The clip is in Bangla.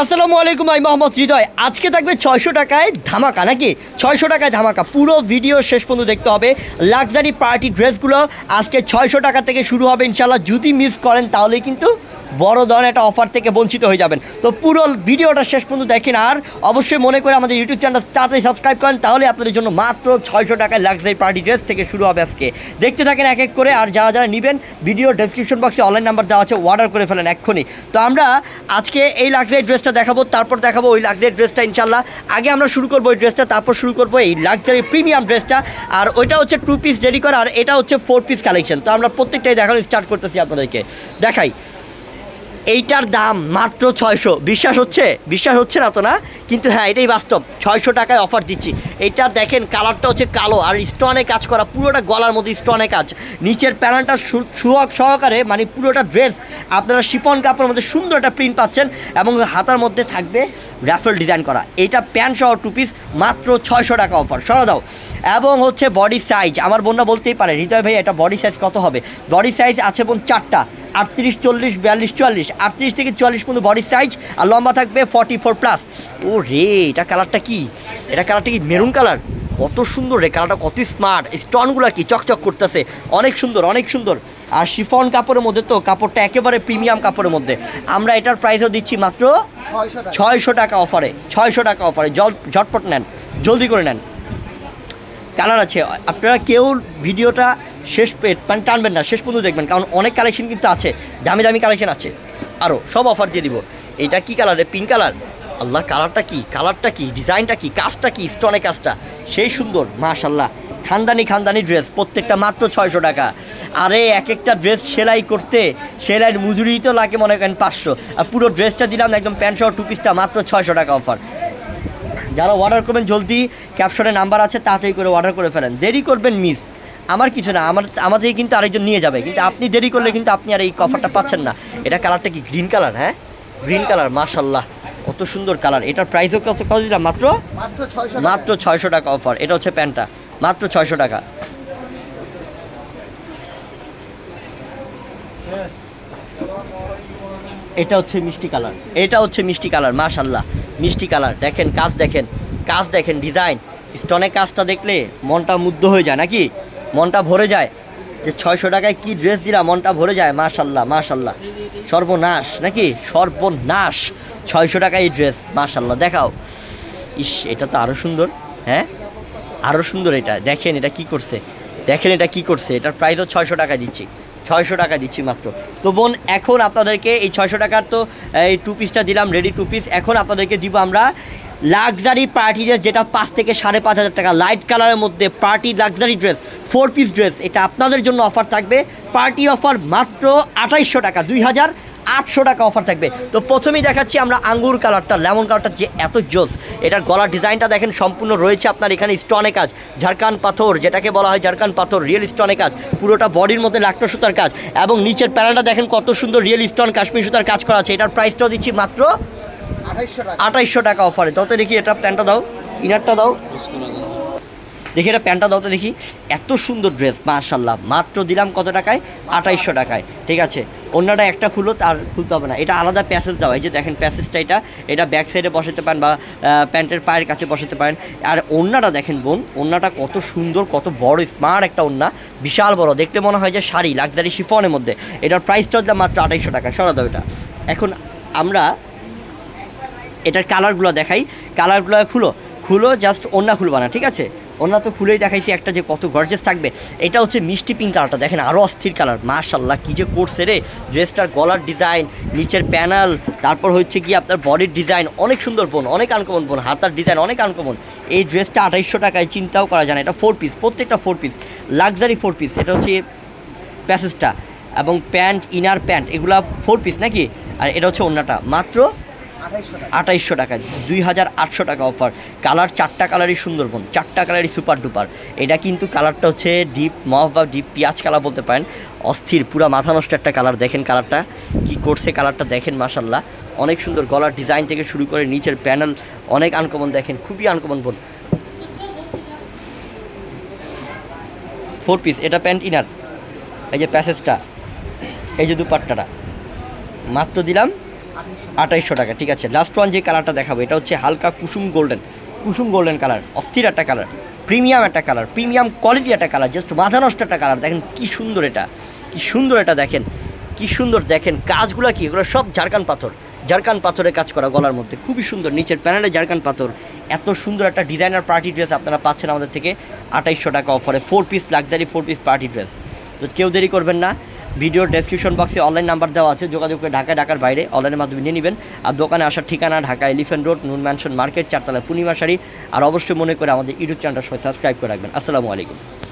আসসালামু আলাইকুম, আমি মোহাম্মদ হৃদয়। আজকে থাকবে ছয়শো টাকায় ধামাকা, নাকি? ছয়শো টাকায় ধামাকা। পুরো ভিডিও শেষ পর্যন্ত দেখতে হবে। লাক্সারি পার্টি ড্রেসগুলো আজকে ছয়শো টাকা থেকে শুরু হবে। ইনশাল্লাহ যদি মিস করেন তাহলে কিন্তু বড় ধরনের একটা অফার থেকে বঞ্চিত হয়ে যাবেন। তো পুরো ভিডিওটা শেষ পর্যন্ত দেখেন আর অবশ্যই মনে করে আমাদের ইউটিউব চ্যানেল তাড়াতাড়ি সাবস্ক্রাইব করেন, তাহলে আপনাদের জন্য মাত্র ছয়শো টাকায় লাক্সারি পার্টি ড্রেস থেকে শুরু হবে আজকে। দেখতে থাকেন এক এক করে আর যারা যারা নেবেন ভিডিও ডেসক্রিপশন বক্সে অনলাইন নাম্বার দেওয়া আছে অর্ডার করে ফেলেন এক্ষুনি। তো আমরা আজকে এই লাক্সারি ড্রেসটা দেখাবো, তারপর দেখাবো ওই লাক্সারি ড্রেসটা ইনশাল্লাহ আগে আমরা শুরু করব ওই ড্রেসটা তারপর শুরু করব এই লাক্সারি প্রিমিয়াম ড্রেসটা আর ওইটা হচ্ছে টু পিস রেডি করা, আর এটা হচ্ছে ফোর পিস কালেকশন তো আমরা প্রত্যেকটাই দেখানো স্টার্ট করতেছি আপনাদেরকে। দেখাই। এইটার দাম মাত্র ছয়শো। বিশ্বাস হচ্ছে? বিশ্বাস হচ্ছে না তো না? কিন্তু হ্যাঁ এটাই বাস্তব। ছয়শো টাকায় অফার দিচ্ছি। এইটা দেখেন কালারটা হচ্ছে কালো আর স্টোনে কাজ করা পুরোটা গলার মধ্যে স্টোনে কাজ। নিচের প্যানেলটা সুহক সহকারে মানে পুরোটা ড্রেস আপনারা শিফন কাপড়ের মধ্যে সুন্দর একটা প্রিন্ট পাচ্ছেন এবং হাতার মধ্যে থাকবে র্যাফেল ডিজাইন করা। এইটা প্যান্ট সহ টু পিস মাত্র ছয়শো টাকা অফার সরা দাও। এবং হচ্ছে বডি সাইজ আমার বোনরা বলতেই পারে, হৃদয় ভাই, এটা বডি সাইজ কত হবে? বডি সাইজ আছে বোন চারটা। আটত্রিশ, চল্লিশ, বিয়াল্লিশ, চুয়াল্লিশ। আটত্রিশ থেকে চুয়াল্লিশ পর্যন্ত বডি সাইজ আর লম্বা থাকবে ফর্টি ফোর প্লাস ও রে, এটা কালারটা কি? এটা কালারটা কি? মেরুন কালার কত সুন্দর রে কালারটা কত স্মার্ট স্টোনগুলো কি? চকচক করতেছে। অনেক সুন্দর অনেক সুন্দর। আর শিফন কাপড়ের মধ্যে তো কাপড়টা একেবারে প্রিমিয়াম কাপড়ের মধ্যে। আমরা এটার প্রাইসও দিচ্ছি মাত্র ছয়শো টাকা অফারে ছয়শো টাকা অফারে জল ঝটপট নেন। জলদি করে নেন। কালার আছে। আপনারা কেউ ভিডিওটা শেষ পেট মানে টানবেন না, শেষ পর্যন্ত দেখবেন, কারণ অনেক কালেকশন কিন্তু আছে, দামি দামি কালেকশন আছে। আরও সব অফার দিয়ে দিব। এটা কি কালারে পিঙ্ক কালার আল্লাহ কালারটা কি? কালারটা কি? ডিজাইনটা কি? কাজটা কি? স্টোনে কাজটা? সেই সুন্দর মাশাল্লাহ খানদানি খানদানি ড্রেস প্রত্যেকটা মাত্র ছয়শো টাকা। আরে এক একটা ড্রেস সেলাই করতে, সেলাইয়ের মজুরি তো লাগে মনে করেন পাঁচশো। আর পুরো ড্রেসটা দিলাম একদম প্যান্ট সহ টু পিসটা মাত্র ছয়শো টাকা অফার যারা অর্ডার করবেন, জলদি ক্যাপশনে নাম্বার আছে, তাড়াতাড়ি করে অর্ডার করে ফেলেন। দেরি করবেন মিস আমার কিছু না আমার আমাদের কিন্তু আরেকজন নিয়ে যাবে। কিন্তু আপনি দেরি করলে কিন্তু আপনি আর এই অফারটা পাচ্ছেন না। এটা কালারটা কি গ্রিন কালার হ্যাঁ? গ্রিন কালার মার্শাল্লাহ কত সুন্দর কালার এটার প্রাইসও কত কত দিলাম? মাত্র? মাত্র ছয়শো মাত্র ছয়শো টাকা অফার এটা হচ্ছে প্যান্টটা। মাত্র ছয়শো টাকা। এটা হচ্ছে মিষ্টি কালার এটা হচ্ছে মিষ্টি কালার মাশাল্লাহ মিষ্টি কালার দেখেন কাজ দেখেন। কাজ দেখেন ডিজাইন স্টোনে কাজটা দেখলে মনটা মুগ্ধ হয়ে যায় নাকি? মনটা ভরে যায়। যে ছয়শো টাকায় কি ড্রেস দিলাম মনটা ভরে যায়, মাশাল্লাহ মাশাল্লাহ। সর্বনাশ, নাকি? সর্বনাশ, ছয়শো টাকায় এই ড্রেস মাশাল্লাহ। দেখাও। ইস, এটা তো আরও সুন্দর হ্যাঁ? আরও সুন্দর এটা। দেখেন এটা কি করছে। দেখেন এটা কি করছে। এটার প্রাইসও ছয়শো টাকা দিচ্ছি। ছয়শো টাকা দিচ্ছি মাত্র। তো বোন, এখন আপনাদেরকে এই ছয়শো টাকার তো, এই টু পিসটা দিলাম রেডি টু পিস এখন আপনাদেরকে দিব আমরা লাক্সারি পার্টি ড্রেস যেটা পাঁচ থেকে সাড়ে পাঁচ হাজার টাকা। লাইট কালারের মধ্যে party luxury dress four piece dress এটা আপনাদের জন্য অফার থাকবে। পার্টি অফার মাত্র আঠাইশশো টাকা, দুই হাজার আটশো টাকা অফার থাকবে। তো প্রথমেই দেখাচ্ছি আমরা আঙ্গুর কালারটা লেমন কালারটা যে এত জোস। এটার গলার ডিজাইনটা দেখেন, সম্পূর্ণ রয়েছে আপনার এখানে স্টোনে কাজ। ঝাড়খান পাথর, যেটাকে বলা হয় ঝাড়খান পাথর রিয়েল স্টোনে কাজ। পুরোটা বডির মধ্যে লাক্টো সুতার কাজ। এবং নিচের প্যানেলটা দেখেন কত সুন্দর রিয়েল স্টোন কাশ্মীর সুতার কাজ করা আছে। এটার প্রাইসটাও দিচ্ছি মাত্র আঠাইশশো টাকা। অফারে তত দেখি এটা প্যান্টটা দাও ইনারটা দাও। দেখি এটা প্যান্টটা দাও তো দেখি। এত সুন্দর ড্রেস মাশাল্লাহ মাত্র দিলাম কত টাকায়? আঠাইশশো টাকায়। ঠিক আছে? অন্যটা একটা খুলো, তার খুলতে হবে না। এটা আলাদা প্যাসেজ দেওয়া। এই যে দেখেন প্যাসেজটা এটা। এটা ব্যাক সাইডে বসাতে পারেন বা প্যান্টের পায়ের কাছে বসাতে পারেন। আর অন্যটা দেখেন বোন, অন্যটা কত সুন্দর, কত বড় স্মার্ট একটা অন্য। বিশাল বড়। দেখতে মনে হয় যে শাড়ি লাক্সারি শিফনের মধ্যে। এটার প্রাইসটা দিলাম মাত্র আঠাইশশো টাকা। সরা দাও এটা। এখন আমরা এটার কালারগুলো দেখাই। কালারগুলো খুলো। খুলো জাস্ট ওন্না খুলবা না, ঠিক আছে? ওন্না তো খুলেই দেখাইছি একটা যে কত গর্জেস থাকবে। এটা হচ্ছে মিষ্টি পিঙ্ক কালারটা দেখেন আরও অস্থির কালার মাশাল্লাহ কী যে করছে রে। ড্রেসটার গলার ডিজাইন নিচের প্যানেল তারপর হচ্ছে কি আপনার বডির ডিজাইন অনেক সুন্দর বোন, অনেক আনকমন বোন, হাতার ডিজাইন অনেক আনকমন এই ড্রেসটা আঠাইশশো টাকায়, চিন্তাও করা যায় না, এটা ফোর পিস প্রত্যেকটা four piece luxury four piece এটা হচ্ছে প্যাসেজটা এবং প্যান্ট ইনার প্যান্ট এগুলা ফোর পিস নাকি? আর এটা হচ্ছে অন্যটা মাত্র আঠাইশশো টাকা। দুই হাজার আটশো টাকা অফার কালার চারটা কালারই সুন্দরবন, চারটা কালারই সুপার ডুপার এটা কিন্তু কালারটা হচ্ছে ডিপ মফ বা ডিপ পেঁয়াজ কালার বলতে পারেন। অস্থির, পুরা মাথা নষ্ট একটা কালার দেখেন কালারটা কি করছে কালারটা দেখেন মাসাল্লাহ অনেক সুন্দর গলার ডিজাইন থেকে শুরু করে নিচের প্যানেল অনেক আনকমন দেখেন, খুবই আনকমন বোন ফোর পিস এটা প্যান্ট ইনার এই যে প্যাসেজটা এই যে দুপাট্টাটা। মাত্র দিলাম আঠাইশশো টাকা, ঠিক আছে। লাস্ট ওয়ান যে কালারটা দেখাবো, এটা হচ্ছে হালকা কুসুম গোল্ডেন কুসুম গোল্ডেন কালার অস্থির একটা কালার প্রিমিয়াম একটা কালার প্রিমিয়াম কোয়ালিটি একটা কালার জাস্ট মাথা নষ্ট একটা কালার দেখেন কি সুন্দর এটা, কি সুন্দর এটা দেখেন, কি সুন্দর দেখেন। কাজগুলো কি, এগুলো সব ঝাড়খান পাথর ঝাড়খান পাথরে কাজ করা গলার মধ্যে। খুবই সুন্দর, নিচের প্যানেলে ঝাড়খান পাথর। এত সুন্দর একটা ডিজাইনার পার্টি ড্রেস আপনারা পাচ্ছেন আমাদের থেকে। আঠাইশশো টাকা অফারে four piece luxury four piece party dress তো কেউ দেরি করবেন না। ভিডিওর ডেসক্রিপশন বক্সে অনলাইন নাম্বার দেওয়া আছে, যোগাযোগ করে ঢাকায়, ঢাকার বাইরে অনলাইনের মাধ্যমে নিয়ে নেবেন। আর দোকানে আসার ঠিকানা Dhaka elephant road noon mansion market চারতলা পূর্ণিমা শাড়ি। আর অবশ্যই মনে করে আমাদের ইউটিউব চ্যানেলটা সবাই সাবস্ক্রাইব করে রাখবেন। আসসালামু আলাইকুম।